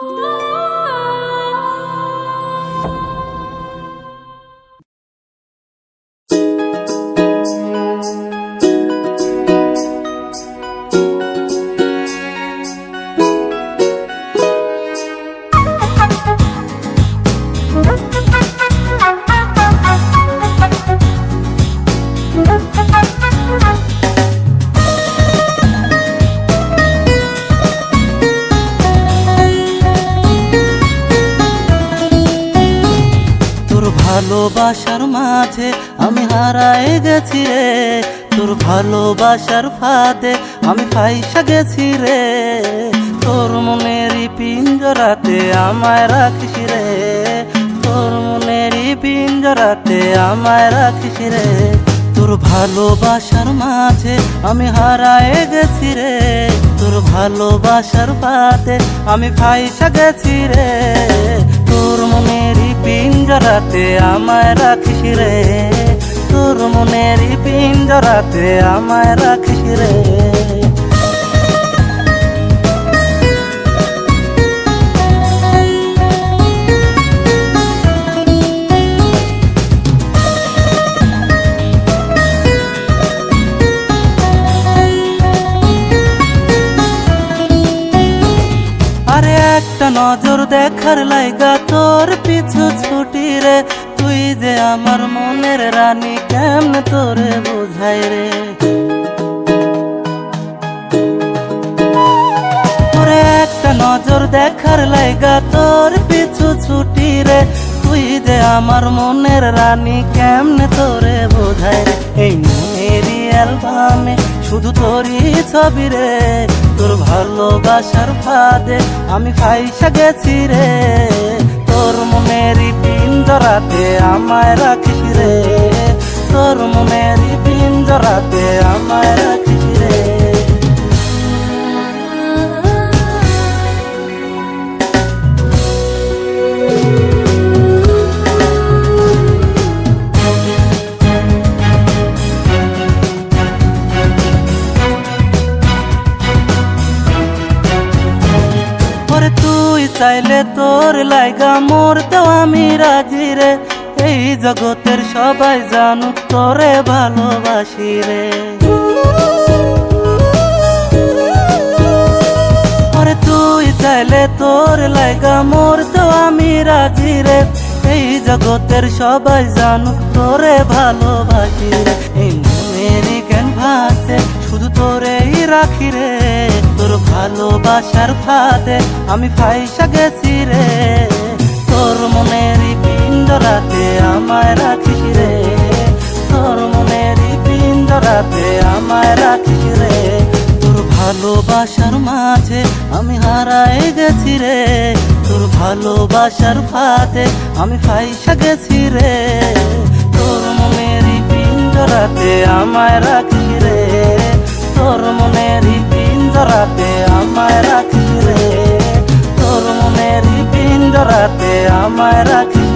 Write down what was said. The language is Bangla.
তোর ভালোবাসার মাঝে আমি হারায় গেছি রে। তোর ভালোবাসার ফাঁদে আমি ফাইসা গেছি রে। তোর মনেরই পিঞ্জরাতে আমায় রাখিস রে। তোর মনেরই পিঞ্জরাতে আমায় রাখিস রে। তোর ভালোবাসার মাঝে আমি হারায় গেছি রে। তোর ভালোবাসার পাতে আমি ফাইসা গেছি রে। তোর মনেরই পিঞ্জরাতে আমায় রাখিস রে? তোর মনের পিঞ্জরাতে আমায় রাখিস রে? নজর দেখার লাইগা তোর পিছু ছুটি রে। তুই যে আমার মনের রানী, কেমন তোরে বোঝাই রে? একটা নজর দেখার লাইগা তোর আমার মনের রানী কেমনে তোরে বোধায় এই মেরি অ্যালবামে শুধু তোরই ছবি রে। তোর ভালোবাসার ফাঁদে আমি ফাইসা গেছি রে। তোর মনেরই পিঞ্জরাতে আমায় রাখিস রে। তোর মনেরই তুই চাইলে তোর লাইগা মরতেও আমি রাজি রে। এই জগতের সবাই জানুক তোরে ভালোবাসি রে। তুই চাইলে তোর লাইগা মরতেও আমি রাজি রে। এই জগতের সবাই জানুক তোরে ভালোবাসি রে। এই জ্ঞান ভাসে শুধু তোরেই রাখি রে। ভালোবাসার ফাঁদে আমি ফাইসা গেছি রে। তোর মনেরই পিঞ্জরাতে আমায় রাখিস রে। তোর মনেরই পিঞ্জরাতে আমায় রাখিস রে। তোর ভালোবাসার মাঝে আমি হারায় গেছি রে। তোর ভালোবাসার ফাঁদে আমি ফাইসা গেছি রে। তোর মনেরই পিঞ্জরাতে আমায় রাখিস রে। তোর মনেরই পড়াতে আমায় রাখিস